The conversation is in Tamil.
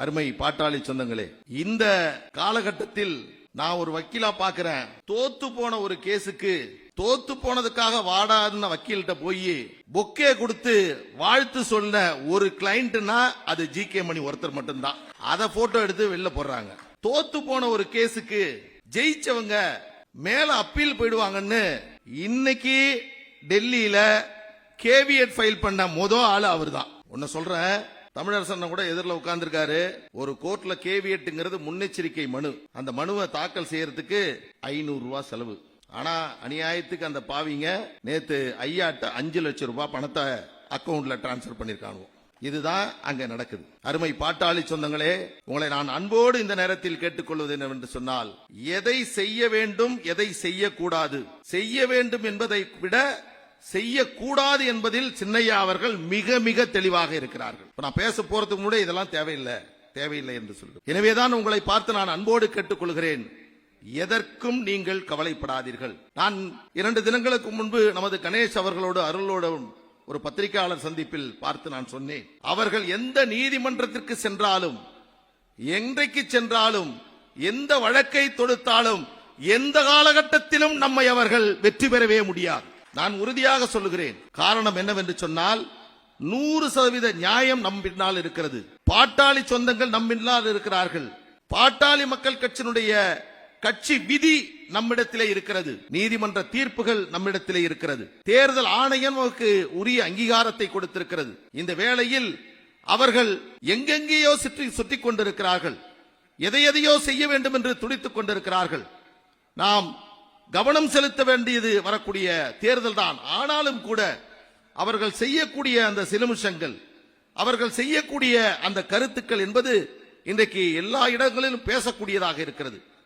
அருமை பாட்டாளி சொந்தங்களே இந்த காலகட்டத்தில் நான் ஒரு வக்கீலா பாக்குறேன். தோத்து போன ஒரு கேஸுக்கு தோத்து போனதுக்காக வாடாதுன்னு வக்கீல்கிட்ட போய் பொக்கே கொடுத்து வாழ்த்து சொன்ன ஒரு கிளைண்ட்னா அது ஜி கே மணி ஒருத்தர் மட்டும்தான். அத போட்டோ எடுத்து வெளில போடுறாங்க. தோத்து போன ஒரு கேஸுக்கு ஜெயிச்சவங்க மேல அப்பீல் போயிடுவாங்கன்னு இன்னைக்கு டெல்லியில கேவியட் ஃபைல் பண்ண முத ஆளு அவர்தான். ஒன்னு சொல்றேன் தமிழரசன் கூட எதிரில் உட்கார்ந்துருக்காரு. ஒரு கோர்ட்ல கேவியட்டுங்கிறது முன்னெச்சரிக்கை மனு. அந்த மனுவை தாக்கல் செய்யறதுக்கு ஐநூறு ரூபாய் செலவு. ஆனா அநியாயத்துக்கு அந்த பாவிங்க நேத்து ஐயாட்ட அஞ்சு லட்சம் ரூபாய் பணத்தை அக்கௌண்ட்ல டிரான்ஸ்பர் பண்ணிருக்காங்க இதுதான் அங்க நடக்குது. அருமை பாட்டாளி சொந்தங்களே உங்களை நான் அன்போடு இந்த நேரத்தில் கேட்டுக்கொள்வது என்னவென்று சொன்னால் எதை செய்ய வேண்டும் எதை செய்யக்கூடாது. செய்ய வேண்டும் என்பதை விட செய்யக்கூடாது என்பதில் சின்னையா அவர்கள் மிக மிக தெளிவாக இருக்கிறார்கள். நான் பேச போறதுக்கு முன்னாடி இதெல்லாம் தேவையில்லை தேவையில்லை என்று சொல்லு எனவேதான் உங்களை பார்த்து நான் அன்போடு கேட்டுக்கொள்கிறேன். எதற்கும் நீங்கள் கவலைப்படாதீர்கள். நான் இரண்டு தினங்களுக்கு முன்பு நமது கணேஷ் அவர்களோடு அருளோடும் ஒரு பத்திரிகையாளர் சந்திப்பில் பார்த்து நான் சொன்னேன். அவர்கள் எந்த நீதிமன்றத்திற்கு சென்றாலும் என்றைக்கு சென்றாலும் எந்த வழக்கை தொடுத்தாலும் எந்த காலகட்டத்திலும் நம்மை அவர்கள் வெற்றி பெறவே முடியாது. நான் உறுதியாக சொல்லுகிறேன். காரணம் என்னவென்று சொன்னால் நூறு சதவீத நியாயம் நம் பின்னால் இருக்கிறது. பாட்டாளி சொந்தங்கள் நம் பின்னால் இருக்கிறார்கள். பாட்டாளி மக்கள் கட்சியினுடைய கட்சி விதி நம்மிடத்திலே இருக்கிறது. நீதிமன்ற தீர்ப்புகள் நம்மிடத்திலே இருக்கிறது. தேர்தல் ஆணையம் நமக்கு உரிய அங்கீகாரத்தை கொடுத்திருக்கிறது. இந்த வேளையில் அவர்கள் எங்கெங்கேயோ சுற்றி சுற்றி கொண்டிருக்கிறார்கள் எதை எதையோ செய்ய வேண்டும் என்று துடித்துக் கொண்டிருக்கிறார்கள். நாம் கவனம் செலுத்த வேண்டியது வரக்கூடிய தேர்தல் தான். ஆனாலும் கூட அவர்கள் செய்யக்கூடிய அந்த சிலுமிஷங்கள் அவர்கள் செய்யக்கூடிய அந்த கருத்துக்கள் என்பது இன்றைக்கு எல்லா இடங்களிலும் பேசக்கூடியதாக இருக்கிறது.